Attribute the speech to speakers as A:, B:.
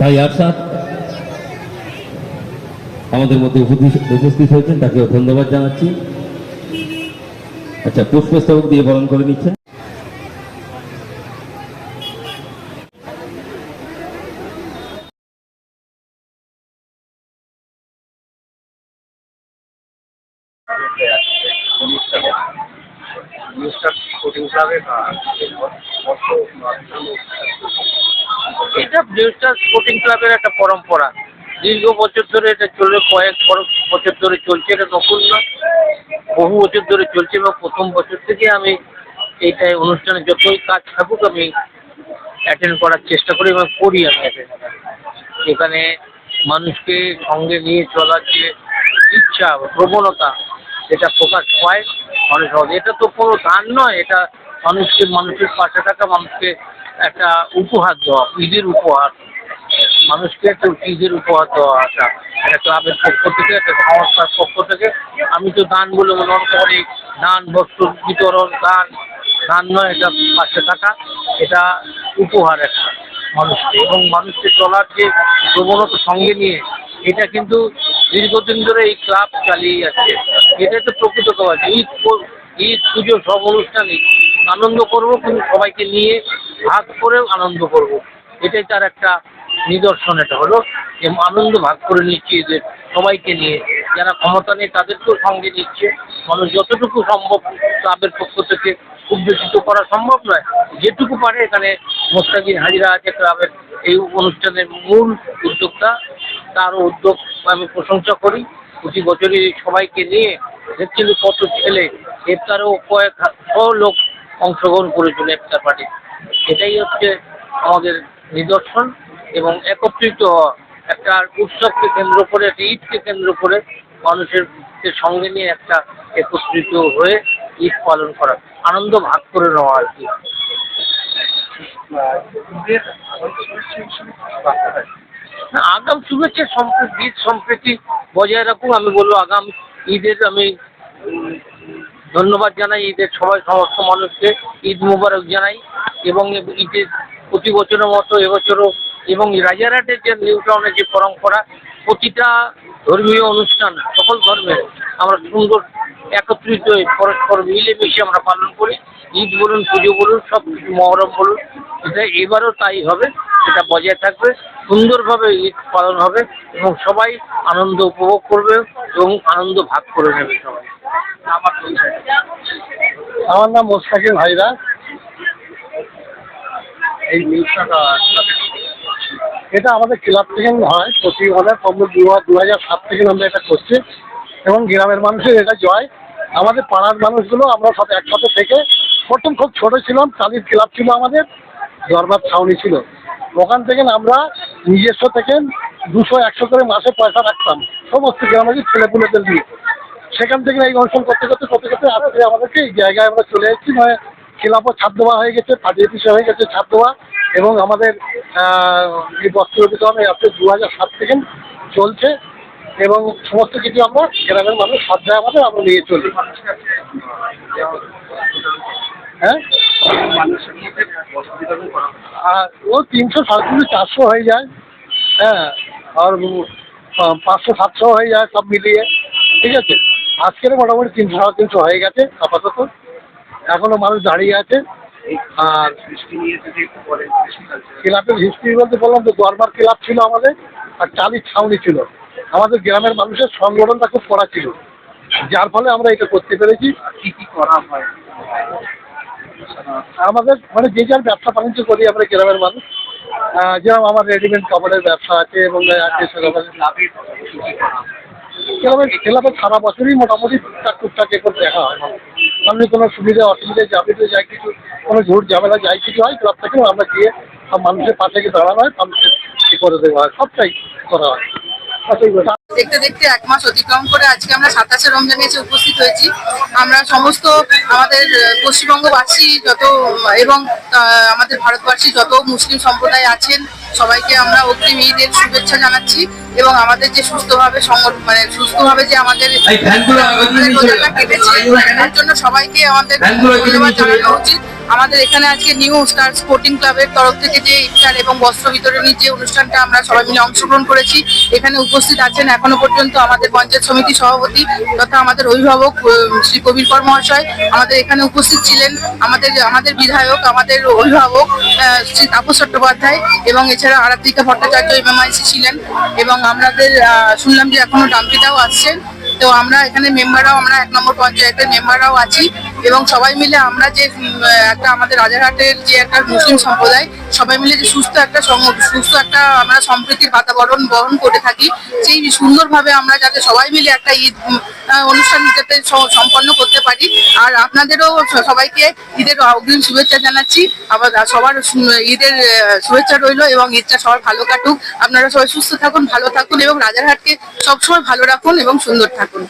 A: ভাই আরশাদ আমাদের মধ্যে উপস্থিত হয়েছেন তাকে ধন্যবাদ জানাচ্ছি। আচ্ছা পুষ্পস্তবক দিয়ে বরণ করে
B: ক্লাবে
C: এটা নিউস্টার স্পোর্টিং ক্লাবের একটা পরম্পরা। দীর্ঘ বছর ধরে এটা চলে, কয়েক বছর ধরে চলছে, এটা নতুন না বহু বছর ধরে চলছে এবং প্রথম বছর থেকে আমি এইটাই অনুষ্ঠানে যতই কাজ থাকুক, আমি অ্যাটেন্ড করার চেষ্টা করি এবং করি আমি অ্যাটেন্ড এখানে মানুষকে সঙ্গে নিয়ে চলার যে ইচ্ছা, প্রবণতা, সেটা প্রকাশ পায় মানুষ সহজে। এটা তো কোনো দান নয়, এটা মানুষকে, মানুষের পাশে থাকা, মানুষকে একটা উপহার দেওয়া, ঈদের উপহার। মানুষকে একটা ঈদের উপহার দেওয়া একটা একটা ক্লাবের পক্ষ থেকে, একটা সংস্থার পক্ষ থেকে। আমি তো দান বলে মনে করি দান, বস্ত্র বিতরণ, দান দান নয়, এটা পাশে থাকা, এটা উপহার একটা মানুষকে। এবং মানুষকে চলার যে প্রবণতা সঙ্গে নিয়ে, এটা কিন্তু দীর্ঘদিন ধরে এই ক্লাব চালিয়ে যাচ্ছে। এটা তো প্রকৃত কাজ ঈদ ঈদ পুজো সব অনুষ্ঠানই আনন্দ করব, কিন্তু সবাইকে নিয়ে ভাগ করেও আনন্দ করব। এটাই তার একটা নিদর্শন, এটা হলো যে আনন্দ ভাগ করে নিচ্ছে এদের সবাইকে নিয়ে। যারা ক্ষমতা নেই, তাদেরকেও সঙ্গে নিচ্ছে। মানুষ যতটুকু সম্ভব ক্লাবের পক্ষ থেকে খুব বেশি তো করা সম্ভব নয়। যেটুকু পারে এখানে মোস্তাকির হাজিরা আছে ক্লাবের। এই অনুষ্ঠানের মূল উদ্যোক্তা, তারও উদ্যোগ আমি প্রশংসা করি। প্রতি বছরই সবাইকে নিয়ে দেখছিল কত ছেলে ইফতারেও কয়েক শ লোক অংশগ্রহণ করেছিল একটা পার্টি। এটাই হচ্ছে আমাদের নিদর্শন এবং একত্রিত হওয়া, একটা উৎসবকে কেন্দ্র করে, একটা ঈদকে কেন্দ্র করে মানুষের সঙ্গে নিয়ে একটা একত্রিত হয়ে ঈদ পালন করা, আনন্দ ভাগ করে নেওয়া আর কি। আগাম শুভেচ্ছা সম্প্রীতি, ঈদ সম্প্রীতি বজায় রাখুন। আমি বলব আগাম ঈদের আমি ধন্যবাদ জানাই ঈদের সবাই, সমস্ত মানুষকে। ঈদ মুবারক জানাই এবং ঈদের প্রতি বছরের মতো এবছরও এবং রাজারহাটের যে নিউ টাউনের যে পরম্পরা, প্রতিটা ধর্মীয় অনুষ্ঠান, সকল ধর্মের আমরা সুন্দর একত্রিত হয়ে পরস্পর মিলেমিশে আমরা পালন করি। ঈদ বলুন, পুজো বলুন, সব কিছু মহরম বলুন, এটা এবারও তাই হবে সেটা বজায় থাকবে। সুন্দরভাবে ঈদ পালন হবে এবং সবাই আনন্দ উপভোগ করবে এবং আনন্দ ভাগ করে নেবে সবাই।
B: আমার
D: নাম মোস্তাকির ভাইরা
B: এই নিউজটা
D: এটা আমাদের ক্লাব থেকে হয় প্রতি অনেক কম দু দু হাজার সাত থেকে আমরা এটা করছি। এবং গ্রামের মানুষের এটা জয়। আমাদের পাড়ার মানুষগুলো আমরা সব একসাথে থেকে প্রথম খুব ছোট ছিলাম কালির ক্লাব ছিল আমাদের দরবার ছাউনি ছিল। ওখান থেকে আমরা নিজস্ব থেকে দুশো একশো করে মাসে পয়সা রাখতাম। সমস্ত গ্রামের ছেলেপুলেদের দিয়ে সেখান থেকে এই অনুষ্ঠান করতে করতে করতে করতে আজকে আমাদেরকে এই জায়গায় আমরা চলে এসেছি মানে খিলাফও ছাদ দেওয়া হয়ে গেছে পার্টি অফিসে হয়ে গেছে ছাদ দেওয়া এবং আমাদের এই বস্ত্র বিতরণ আপনি দু হাজার সাত থেকে চলছে এবং সমস্ত কিছু আমরা গ্রামের মানুষ শ্রদ্ধায় আমাদের আমরা নিয়ে চলি। হ্যাঁ? ও তিনশো সাড়ে তিনশো, চারশো হয়ে যায়। হ্যাঁ আর পাঁচশো, সাতশো হয়ে যায় সব মিলিয়ে। ঠিক আছে? আজকের মোটামুটি তিনশো সাড়ে তিনশো হয়ে গেছে আপাতত। এখনও মানুষ দাঁড়িয়ে আছে। আর ক্লাবের হিস্ট্রি বলতে বললাম তো দরবার ক্লাব ছিল আমাদের আর চালির ছাউনি ছিল। আমাদের গ্রামের মানুষের সংগঠনটা খুব করা ছিল। যার ফলে আমরা এটা করতে পেরেছি।
B: কি কি করা হয়?
D: আমাদের মানে যে যার ব্যবসা বাণিজ্য করি আমরা গ্রামের মানুষ। যেরকম আমার রেডিমেড কাপড়ের ব্যবসা আছে এবং আছে সেরকম।
B: ক্লাবের কি কি করা
D: ক্লাবের ক্লাবে সারা বছরই মোটামুটি টুকটাক টুকটাক এ করে দেখা হয়। সামনে কোনো সুবিধা অসুবিধা যাবে তো যাই কিছু কোনো ঝুট ঝামেলা যাই কিছু হয় ক্লাব থেকেও আমরা গিয়ে সব মানুষের পাশে গিয়ে দাঁড়ানো হয় মানুষের ই করে দেওয়া হয় সবটাই করা হয়। আচ্ছা,
E: দেখতে দেখতে এক মাস অতিক্রম করে আজকে আমরা সাতাশে রমজানে এসে উপস্থিত হয়েছি। আমরা সমস্ত আমাদের পশ্চিমবঙ্গবাসী যত এবং আমাদের ভারতবাসী যত মুসলিম সম্প্রদায় আছেন সবাইকে আমরা অগ্রিম ঈদের শুভেচ্ছা জানাচ্ছি এবং আমাদের যে সুস্থভাবে মানে সুস্থভাবে যে আমাদের কেটেছে তার জন্য সবাইকে আমাদের ধন্যবাদ জানানো উচিত। আমাদের এখানে আজকে নিউ স্টার স্পোর্টিং ক্লাবের তরফ থেকে যে ইফতার এবং বস্ত্র বিতরণীর যে অনুষ্ঠানটা আমরা সবাই মিলে অংশগ্রহণ করেছি, এখানে উপস্থিত আছেন এখনও পর্যন্ত আমাদের পঞ্চায়েত সমিতি সভাপতি তথা আমাদের অভিভাবক শ্রী কবির কর মহাশয়। আমাদের এখানে উপস্থিত ছিলেন আমাদের আমাদের বিধায়ক, আমাদের অভিভাবক শ্রী তাপস চট্টোপাধ্যায় এবং এছাড়া আরাত্রিকা ভট্টাচার্য এমএমআইসি ছিলেন এবং আমাদের শুনলাম যে এখনও ডাম্পিটাও আসছেন। তো আমরা এখানে মেম্বাররাও আমরা এক নম্বর পঞ্চায়েতের মেম্বাররাও আছি। এবং সবাই মিলে আমরা যে একটা আমাদের রাজারহাটের যে একটা মুসলিম সম্প্রদায়, সবাই মিলে যে সুস্থ একটা সুস্থ একটা আমরা সম্প্রীতির বাতাবরণ বহন করে থাকি, সেই সুন্দরভাবে আমরা যাতে সবাই মিলে একটা ঈদ অনুষ্ঠান যাতে সম্পন্ন করতে পারি। আর আপনাদেরও সবাইকে ঈদের অগ্রিম শুভেচ্ছা জানাচ্ছি। আবার সবার ঈদের শুভেচ্ছা রইল এবং ঈদটা সবার ভালো কাটুক। আপনারা সবাই সুস্থ থাকুন, ভালো থাকুন এবং রাজারহাটকে সবসময় ভালো রাখুন এবং সুন্দর থাকুন।